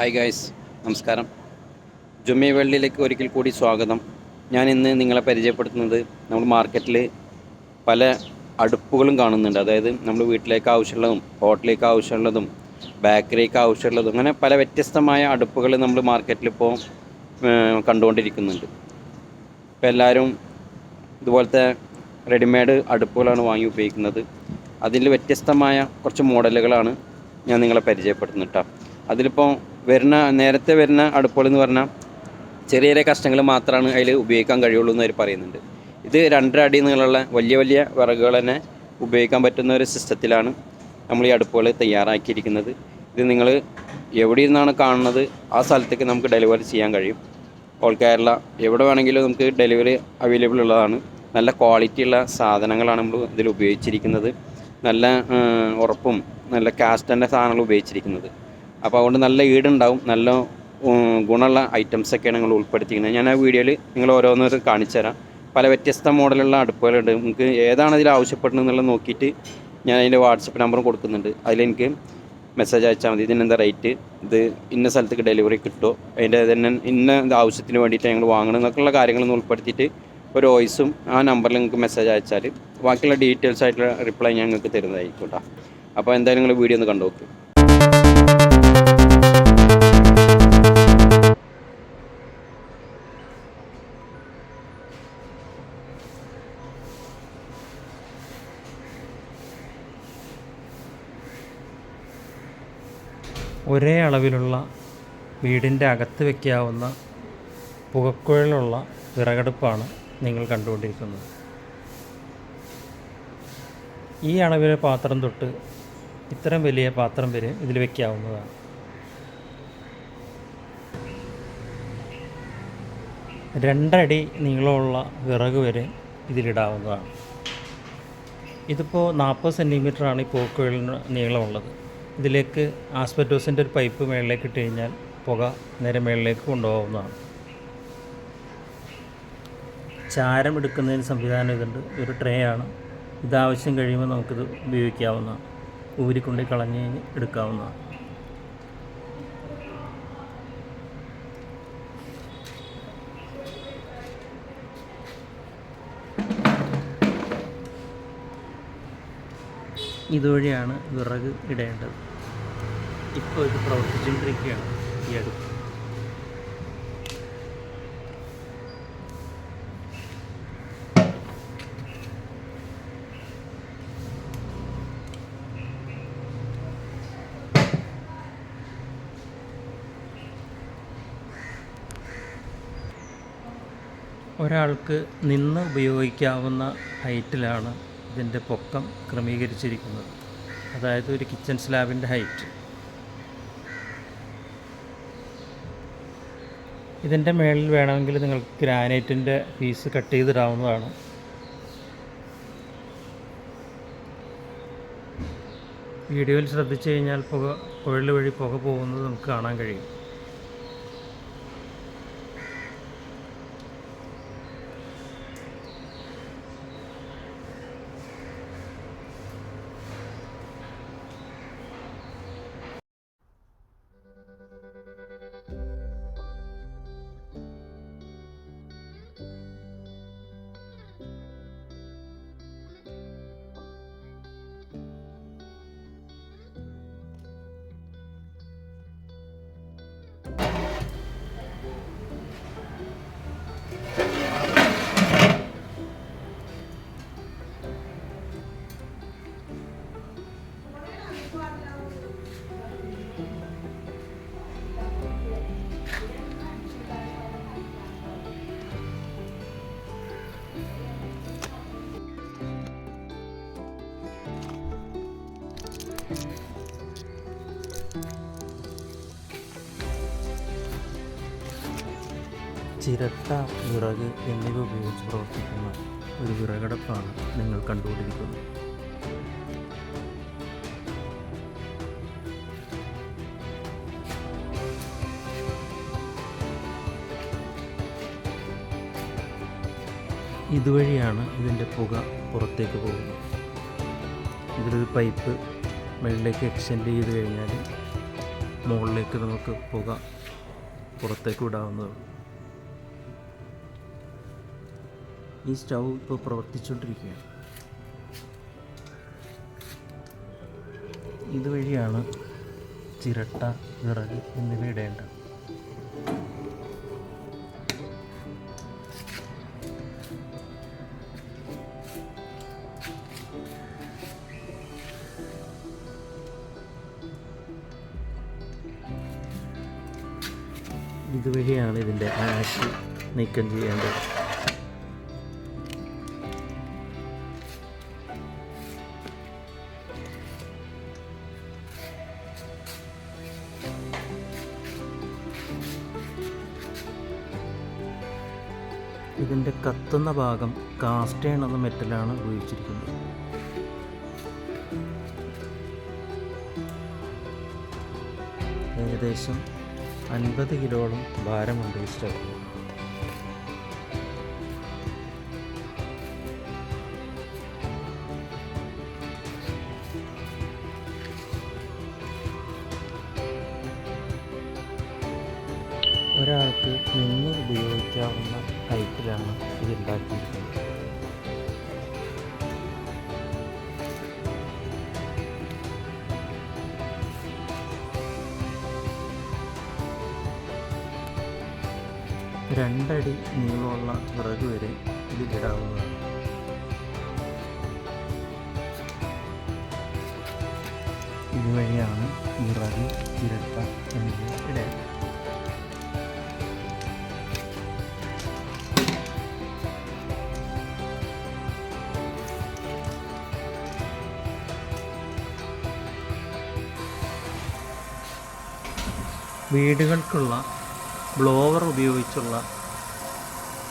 Hi guys നമസ്കാരം. ജുമ്മി വെള്ളിയിലേക്ക് ഒരിക്കൽ കൂടി സ്വാഗതം. ഞാൻ ഇന്ന് നിങ്ങളെ പരിചയപ്പെടുത്തുന്നത് നമ്മൾ മാർക്കറ്റിൽ പല അടുപ്പുകളും കാണുന്നുണ്ട്. അതായത് നമ്മൾ വീട്ടിലേക്ക് ആവശ്യമുള്ളതും ഹോട്ടലിലേക്ക് ആവശ്യമുള്ളതും ബേക്കറിക്ക് ആവശ്യമുള്ളതും അങ്ങനെ പല വ്യത്യസ്തമായ അടുപ്പുകൾ നമ്മൾ മാർക്കറ്റിൽ ഇപ്പോൾ കണ്ടുകൊണ്ടിരിക്കുന്നുണ്ട്. ഇപ്പോൾ എല്ലാവരും ഇതുപോലത്തെ റെഡിമെയ്ഡ് അടുപ്പുകളാണ് വാങ്ങി ഉപയോഗിക്കുന്നത്. അതിൽ വ്യത്യസ്തമായ കുറച്ച് മോഡലുകളാണ് ഞാൻ നിങ്ങളെ പരിചയപ്പെടുത്തുന്നത് കേട്ടോ അതിലിപ്പോൾ വരുന്ന നേരത്തെ വരുന്ന അടുപ്പുകളെന്ന് പറഞ്ഞാൽ ചെറിയ ചെറിയ കഷ്ണങ്ങൾ മാത്രമാണ് അതിൽ ഉപയോഗിക്കാൻ കഴിയുള്ളൂ എന്ന് അവർ പറയുന്നുണ്ട്. ഇത് രണ്ടര അടി നീളമുള്ള വലിയ വലിയ വിറകുകൾ തന്നെ ഉപയോഗിക്കാൻ പറ്റുന്ന ഒരു സിസ്റ്റത്തിലാണ് നമ്മൾ ഈ അടുപ്പുകൾ തയ്യാറാക്കിയിരിക്കുന്നത്. ഇത് നിങ്ങൾ എവിടെ നിന്നാണ് കാണുന്നത്? ആ സ്ഥലത്തേക്ക് നമുക്ക് ഡെലിവറി ചെയ്യാൻ കഴിയും. ഓൾ കേരള എവിടെ വേണമെങ്കിലും നമുക്ക് ഡെലിവറി അവൈലബിൾ ഉള്ളതാണ്. നല്ല ക്വാളിറ്റി ഉള്ള സാധനങ്ങളാണ് നമ്മൾ ഇതിൽ ഉപയോഗിച്ചിരിക്കുന്നത്. നല്ല ഉറപ്പും നല്ല കാസ്റ്റന്റെ സാധനങ്ങൾ ഉപയോഗിച്ചിരിക്കുന്നത്. അപ്പോൾ അതുകൊണ്ട് നല്ല ഈടുണ്ടാവും നല്ല ഗുണമുള്ള ഗുണമുള്ള ഐറ്റംസൊക്കെയാണ് നിങ്ങൾ ഉൾപ്പെടുത്തിയിരിക്കുന്നത്. ഞാൻ ആ വീഡിയോയിൽ നിങ്ങൾ ഓരോന്നത് കാണിച്ചു തരാം. പല വ്യത്യസ്ത മോഡലുള്ള അടുപ്പുകളുണ്ട്. നിങ്ങൾക്ക് ഏതാണ് ഇതിൽ ആവശ്യപ്പെടുന്നത് നോക്കിയിട്ട് ഞാൻ അതിന്റെ വാട്സപ്പ് നമ്പറും കൊടുക്കുന്നുണ്ട്. അതിലെനിക്ക് മെസ്സേജ് അയച്ചാൽ മതി. ഇതിനെന്താ റേറ്റ്? ഇത് ഇന്ന സ്ഥലത്തേക്ക് ഡെലിവറി കിട്ടുമോ? അതിന്റെ തന്നെ ഇന്ന ആവശ്യത്തിന് വേണ്ടിയിട്ട് ഞങ്ങൾ വാങ്ങണം എന്നൊക്കെയുള്ള കാര്യങ്ങളൊന്നും ഉൾപ്പെടുത്തിയിട്ട് ഒരു വോയിസും ആ നമ്പറിൽ നിങ്ങൾക്ക് മെസ്സേജ് അയച്ചാൽ ബാക്കിയുള്ള ഡീറ്റെയിൽസ് ആയിട്ടുള്ള റിപ്ലൈ ഞാൻ നിങ്ങൾക്ക് തരുന്നതായിരിക്കും കേട്ടോ. അപ്പോൾ എന്തായാലും നിങ്ങൾ വീഡിയോ ഒന്ന് കണ്ടു ഒരേ അളവിലുള്ള വീടിന്റെ അകത്ത് വയ്ക്കാവുന്ന പുകക്കുഴലുള്ള വിറകടുപ്പാണ് നിങ്ങൾ കണ്ടുകൊണ്ടിരിക്കുന്നത്. ഈ അളവിലെ പാത്രം തൊട്ട് ഇത്രയും വലിയ പാത്രം വരെ ഇതിൽ വയ്ക്കാവുന്നതാണ് രണ്ടടി നീളമുള്ള വിറക് വരെ ഇതിലിടാവുന്നതാണ് ഇതിപ്പോൾ നാൽപ്പത് സെന്റിമീറ്ററാണ് ഈ പോക്കുകളിന് നീളമുള്ളത്. ഇതിലേക്ക് ആസ്പെറ്റോസിന്റെ ഒരു പൈപ്പ് മേളിലേക്ക് ഇട്ട് കഴിഞ്ഞാൽ പുക നേരെ മേളിലേക്ക് കൊണ്ടുപോകുന്നതാണ്. ചാരം എടുക്കുന്നതിന് സംവിധാനം ഇതുണ്ട്. ഒരു ട്രേ ആണ്. ഇതാവശ്യം കഴിയുമ്പോൾ നമുക്കിത് ഉപയോഗിക്കാവുന്നതാണ്. ഊരിക്കൊണ്ടി കളഞ്ഞ് കഴിഞ്ഞ് എടുക്കാവുന്നതാണ്. ഇതുവഴിയാണ് വിറക് ഇടേണ്ടത്. ഇപ്പോൾ ഇത് പ്രവർത്തിച്ചുകൊണ്ടിരിക്കുകയാണ് ഈ അടുപ്പ്. ഒരാൾക്ക് നിന്ന് ഉപയോഗിക്കാവുന്ന ഹൈറ്റിലാണ് ഇതിന്റെ പൊക്കം ക്രമീകരിച്ചിരിക്കുന്നത്. അതായത് ഒരു കിച്ചൺ സ്ലാബിന്റെ ഹൈറ്റ് ഇതിന്റെ മേളിൽ വേണമെങ്കിൽ നിങ്ങൾക്ക് ഗ്രാനൈറ്റിന്റെ പീസ് കട്ട് ചെയ്തിടാവുന്നതാണ്. വീഡിയോയിൽ ശ്രദ്ധിച്ചു കഴിഞ്ഞാൽ പുക കുഴൽ വഴി പുക പോകുന്നത് നമുക്ക് കാണാൻ കഴിയും. ചിരട്ട വിറക് എന്നിവ ഉപയോഗിച്ച് പ്രവർത്തിക്കുന്ന ഒരു വിറകടപ്പാണ് നിങ്ങൾ കണ്ടുകൊണ്ടിരിക്കുന്നത്. ഇതുവഴിയാണ് ഇതിന്റെ പുക പുറത്തേക്ക് പോകുന്നത്. ഇതിലൊരു പൈപ്പ് മുകളിലേക്ക് എക്സ്റ്റെൻഡ് ചെയ്ത് കഴിഞ്ഞാൽ മുകളിലേക്ക് നമുക്ക് പുക പുറത്തേക്ക് വിടാവുന്നതാണ് ഈ സ്റ്റൗ ഇപ്പോൾ പ്രവർത്തിച്ചുകൊണ്ടിരിക്കുകയാണ് ഇതുവഴിയാണ് ചിരട്ട വിറക് എന്നിവ ഇടേണ്ടത്. ഇതുവഴിയാണ് ഇതിന്റെ ആഷ് നീക്കം ചെയ്യേണ്ടത്. കത്തുന്ന ഭാഗം കാസ്റ്റേൺ എന്ന മെറ്റലാണ് ഉപയോഗിച്ചിരിക്കുന്നത്. ഏകദേശം അൻപത് കിലോളം ഭാരമുണ്ട് ഈ സ്റ്റവ് രണ്ടടി നീളമുള്ള വിറക് വരെ ഇതിലിടാവുന്നതാണ് ഇതുവഴിയാണ് വിറക് ചിരട്ട എന്നിവ ഇടേണ്ടത് വീടുകൾക്കുള്ള ബ്ലോവർ ഉപയോഗിച്ചുള്ള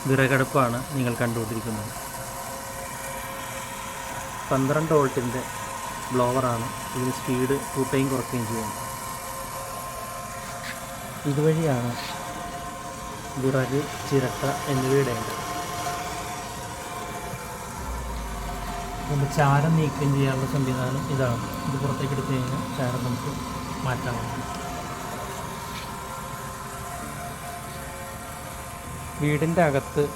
വിറകടുപ്പാണ് നിങ്ങൾ കണ്ടുകൊണ്ടിരിക്കുന്നത്. പന്ത്രണ്ട് വോൾട്ടിന്റെ ബ്ലോവറാണ് ഇതിന് സ്പീഡ് കൂട്ടുകയും കുറയ്ക്കുകയും ചെയ്യുന്നത്. ഇതുവഴിയാണ് വിറക് ചിരട്ട എന്നിവയിടേണ്ടത് അതിന്റെ ചാരം നീക്കം ചെയ്യാനുള്ള സംവിധാനം ഇതാണ്. ഇത് പുറത്തേക്ക് എടുത്തു കഴിഞ്ഞാൽ ചാരം നമുക്ക് മാറ്റാവുന്നതാണ്. വീടിന്റെ അകത്ത്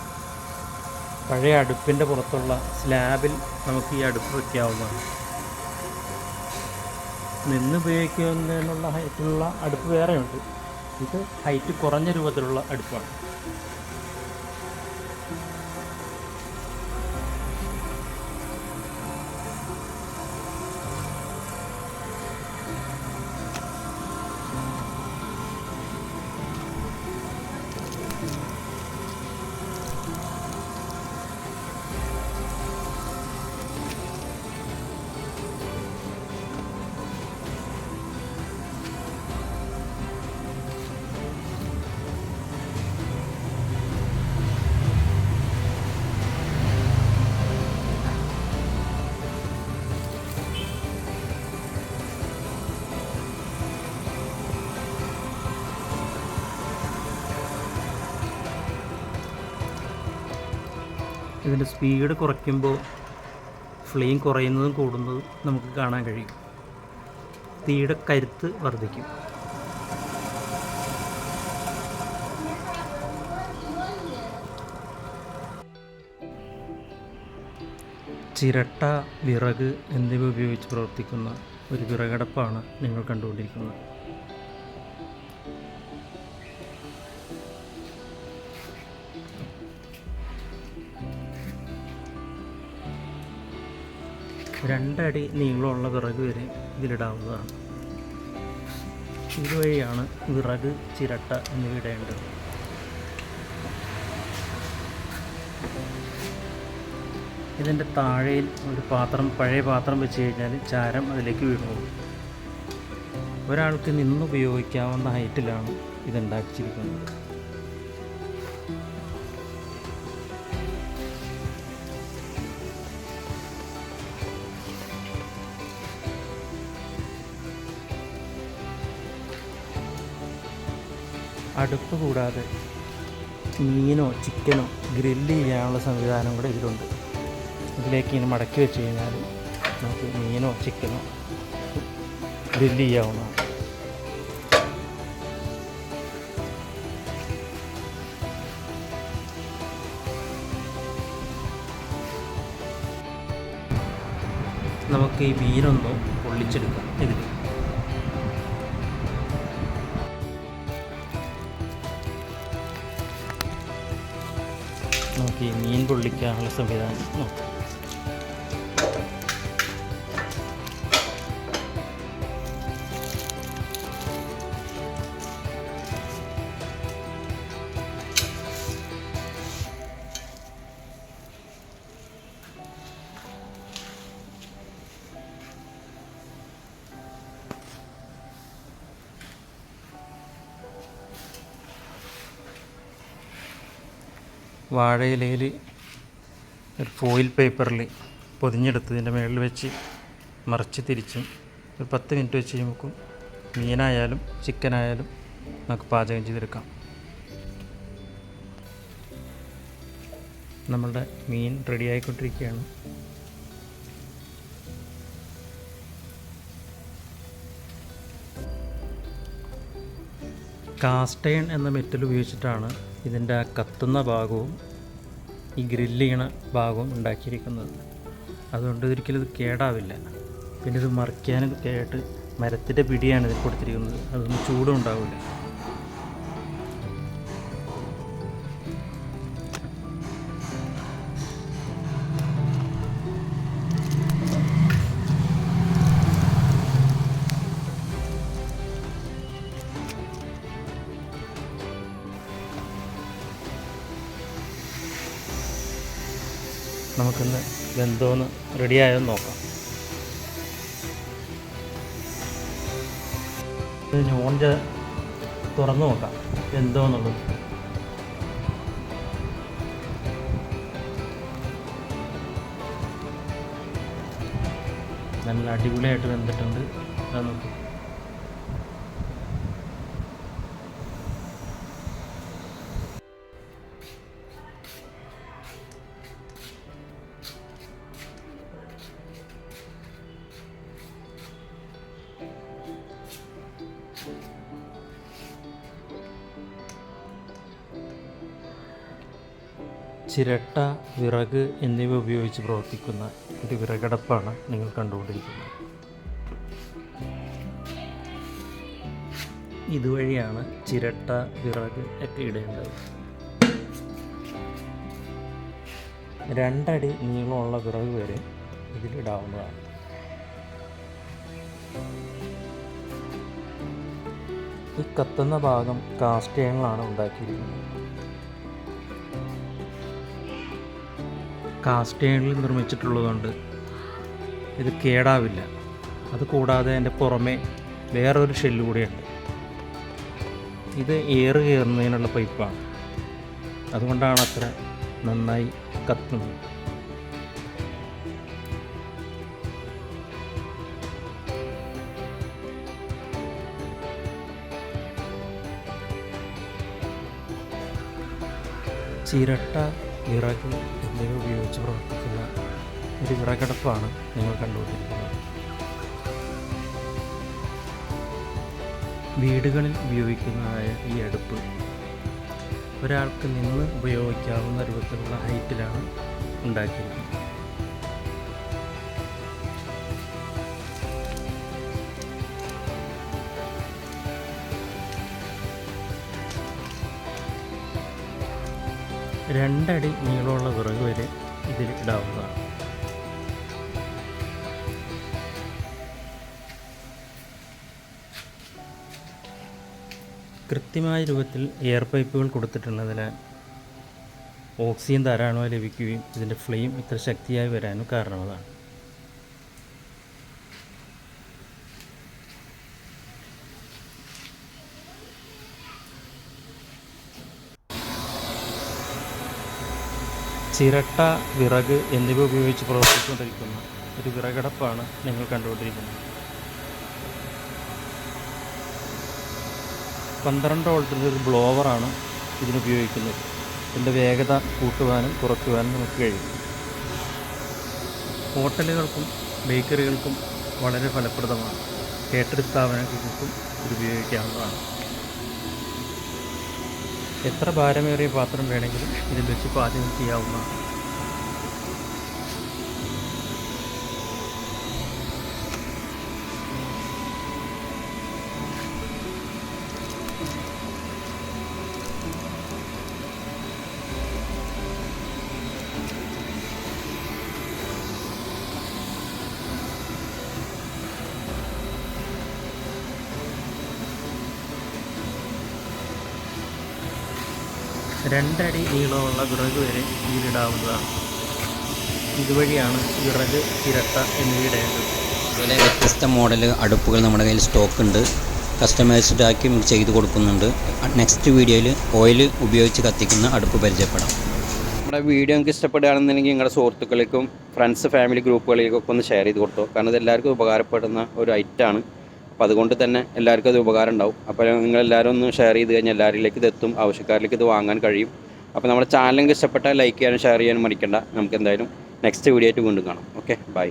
പഴയ അടുപ്പിന്റെ പുറത്തുള്ള സ്ലാബിൽ നമുക്ക് ഈ അടുപ്പ് വയ്ക്കാവുന്നതാണ്. നിന്ന് ഉപയോഗിക്കുന്നതിനുള്ള ഹൈറ്റിലുള്ള അടുപ്പ് വേറെയുണ്ട്. ഇത് ഹൈറ്റ് കുറഞ്ഞ രൂപത്തിലുള്ള അടുപ്പാണ്. ഇതിന്റെ സ്പീഡ് കുറയ്ക്കുമ്പോൾ ഫ്ലെയിം കുറയുന്നതും കൂടുന്നതും നമുക്ക് കാണാൻ കഴിയും. തീയുടെ കരുത്ത് വർദ്ധിക്കും. ചിരട്ട വിറക് എന്നിവ ഉപയോഗിച്ച് പ്രവർത്തിക്കുന്ന ഒരു വിറകടപ്പാണ് നിങ്ങൾ കണ്ടുകൊണ്ടിരിക്കുന്നത്. രണ്ടടി നീളമുള്ള വിറക് വരെ ഇതിലിടാവുന്നതാണ്. ഇതുവഴിയാണ് വിറക് ചിരട്ട എന്നിവ ഇടേണ്ടത് ഇതിന്റെ താഴെയിൽ ഒരു പാത്രം പഴയ പാത്രം വെച്ച് കഴിഞ്ഞാൽ ചാരം അതിലേക്ക് വീണുപോകും ഒരാൾക്ക് നിന്നുപയോഗിക്കാവുന്ന ഹൈറ്റിലാണ് ഇതുണ്ടാക്കിച്ചിരിക്കുന്നത്. അടുപ്പ് കൂടാതെ മീനോ ചിക്കനോ ഗ്രില്ല് ചെയ്യാനുള്ള സംവിധാനം കൂടെ ഇതിലുണ്ട്. ഇതിലേക്ക് ഇനി മടക്കി വെച്ച് കഴിഞ്ഞാൽ നമുക്ക് മീനോ ചിക്കനോ ഗ്രില്ല് ചെയ്യാവുന്നതാണ്. നമുക്ക് ഈ മീനൊന്നും പൊള്ളിച്ചെടുക്കാം ഇതിൽ പൊള്ളിക്കാനുള്ള സംവിധാനം. നോക്കാം വാഴയിലയിൽ ഒരു ഫോയിൽ പേപ്പറിൽ പൊതിഞ്ഞെടുത്തതിന്റെ മുകളിൽ വെച്ച് മറിച്ച് തിരിച്ചും ഒരു പത്ത് മിനിറ്റ് വെച്ച് കഴിയുമ്പോൾ മീനായാലും ചിക്കനായാലും നമുക്ക് പാചകം ചെയ്തെടുക്കാം. നമ്മളുടെ മീൻ റെഡി ആയിക്കൊണ്ടിരിക്കുകയാണ്. കാസ്റ്റേൺ എന്ന മെറ്റൽ ഉപയോഗിച്ചിട്ടാണ് ഇതിന്റെ കത്തുന്ന ഭാഗവും ഈ ഗ്രില്ല് ചെയ്യണ ഭാഗം ഉണ്ടാക്കിയിരിക്കുന്നത്. അതുകൊണ്ട് ഒരിക്കലും ഇത് കേടാവില്ല. പിന്നെ ഇത് മറിക്കാനും കേട്ട് ആയിട്ട് മരത്തിന്റെ പിടിയാണ് ഇതിൽ കൊടുത്തിരിക്കുന്നത്. അതൊന്നും ചൂടും ഉണ്ടാവില്ല നമുക്കിന്ന് വെന്തോന്ന് റെഡിയായോ എന്ന് നോക്കാം. ഇത് നോഞ്ച തുറന്നു നോക്കാം. എന്തോന്നുള്ളത്? നല്ല അടിപൊളിയായിട്ട് വെന്തിട്ടുണ്ട്. അത് നോക്കി. ചിരട്ട വിറക് എന്നിവ ഉപയോഗിച്ച് പ്രവർത്തിക്കുന്ന ഒരു വിറകടപ്പാണ് നിങ്ങൾ കണ്ടുകൊണ്ടിരിക്കുന്നത്. ഇതുവഴിയാണ് ചിരട്ട വിറക് ഒക്കെ ഇടേണ്ടത്. രണ്ടടി നീളമുള്ള വിറക് വരെ ഇതിലിടാവുന്നതാണ്. ഈ കത്തുന്ന ഭാഗം കാസ്റ്റയങ്ങളാണ് ഉണ്ടാക്കിയിരിക്കുന്നത്. കാസ്റ്റേണിൽ നിർമ്മിച്ചിട്ടുള്ളതുകൊണ്ട് ഇത് കേടാവില്ല. അത് കൂടാതെ അതിന്റെ പുറമെ വേറൊരു ഷെല്ല് കൂടിയുണ്ട്. ഇത് എയർ കയറുന്നതിനുള്ള പൈപ്പാണ് അതുകൊണ്ടാണ് അത്ര നന്നായി കത്തുന്നത്. ചിരട്ട വിറക് ഉപയോഗിച്ച് പ്രവർത്തിക്കുന്ന ഒരു വിറകടപ്പാണ് നിങ്ങൾ കണ്ടുകൊണ്ടിരിക്കുന്നത്. വീടുകളിൽ ഉപയോഗിക്കുന്നതായ ഈ അടുപ്പ് ഒരാൾക്ക് നിന്ന് ഉപയോഗിക്കാവുന്ന രൂപത്തിലുള്ള ഹൈറ്റിലാണ് ഉണ്ടാക്കിയിരിക്കുന്നത്. രണ്ടടി നീളമുള്ള വിറക് വരെ ഇതിൽ ഇടാവുന്നതാണ്. കൃത്യമായ രൂപത്തിൽ എയർ പൈപ്പുകൾ കൊടുത്തിട്ടുള്ളതിനാൽ ഓക്സിജൻ ധാരാളമായി ലഭിക്കുകയും ഇതിന്റെ ഫ്ലെയിം ഇത്ര ശക്തിയായി വരാനും കാരണമാണ് ചിരട്ട വിറക് എന്നിവ ഉപയോഗിച്ച് പ്രവർത്തിച്ചുകൊണ്ടിരിക്കുന്ന ഒരു വിറകടപ്പാണ് നിങ്ങൾ കണ്ടുകൊണ്ടിരിക്കുന്നത്. പന്ത്രണ്ട് വോൾട്ടിന്റെ ഒരു ബ്ലോവറാണ് ഇതിനുപയോഗിക്കുന്നത് ഇതിന്റെ വേഗത കൂട്ടുവാനും കുറയ്ക്കുവാനും നമുക്ക് കഴിയും. ഹോട്ടലുകൾക്കും ബേക്കറികൾക്കും വളരെ ഫലപ്രദമാണ്. കേറ്ററിംഗ് സ്ഥാപനങ്ങൾക്കും ഇത് ഉപയോഗിക്കാവുന്നതാണ്. എത്ര ഭാരമേറിയ പാത്രം വേണമെങ്കിലും ഇതിൽ വെച്ച് പാചകം ചെയ്യാവുന്നതാണ്. രണ്ടടി നീളമുള്ള വിറക് വരെ ഈടാവുന്നതാണ് ഇതുവഴിയാണ് വിറക് ചിരട്ട എന്നിവയിടേണ്ടത് അതുപോലെ വ്യത്യസ്ത മോഡൽ അടുപ്പുകൾ നമ്മുടെ കയ്യിൽ സ്റ്റോക്ക് ഉണ്ട്. കസ്റ്റമൈസ്ഡ് ആക്കി ചെയ്ത് കൊടുക്കുന്നുണ്ട്. നെക്സ്റ്റ് വീഡിയോയിൽ ഓയിൽ ഉപയോഗിച്ച് കത്തിക്കുന്ന അടുപ്പ് പരിചയപ്പെടാം. നമ്മുടെ വീഡിയോ നിങ്ങൾക്ക് ഇഷ്ടപ്പെടുകയാണെന്നുണ്ടെങ്കിൽ നിങ്ങളുടെ സുഹൃത്തുക്കൾക്കും ഫ്രണ്ട്സ് ഫാമിലി ഗ്രൂപ്പുകളിലേക്കൊക്കെ ഒന്ന് ഷെയർ ചെയ്ത് കൊടുത്തു. കാരണം ഇത് എല്ലാവർക്കും ഉപകാരപ്പെടുന്ന ഒരു ഐറ്റമാണ് അപ്പോൾ അതുകൊണ്ട് തന്നെ എല്ലാവർക്കും അത് ഉപകാരം ഉണ്ടാവും അപ്പോൾ നിങ്ങൾ എല്ലാവരും ഒന്ന് ഷെയർ ചെയ്ത് കഴിഞ്ഞാൽ എല്ലാവരിലേക്ക് ഇത് എത്തും ആവശ്യക്കാരിലേക്ക് ഇത് വാങ്ങാൻ കഴിയും. അപ്പോൾ നമ്മുടെ ചാനൽ ഇഷ്ടപ്പെട്ടാൽ ലൈക്ക് ചെയ്യാനും ഷെയർ ചെയ്യാനും മടിക്കണ്ട. നമുക്ക് എന്തായാലും നെക്സ്റ്റ് വീഡിയോ ആയിട്ട് വീണ്ടും കാണാം. Okay bye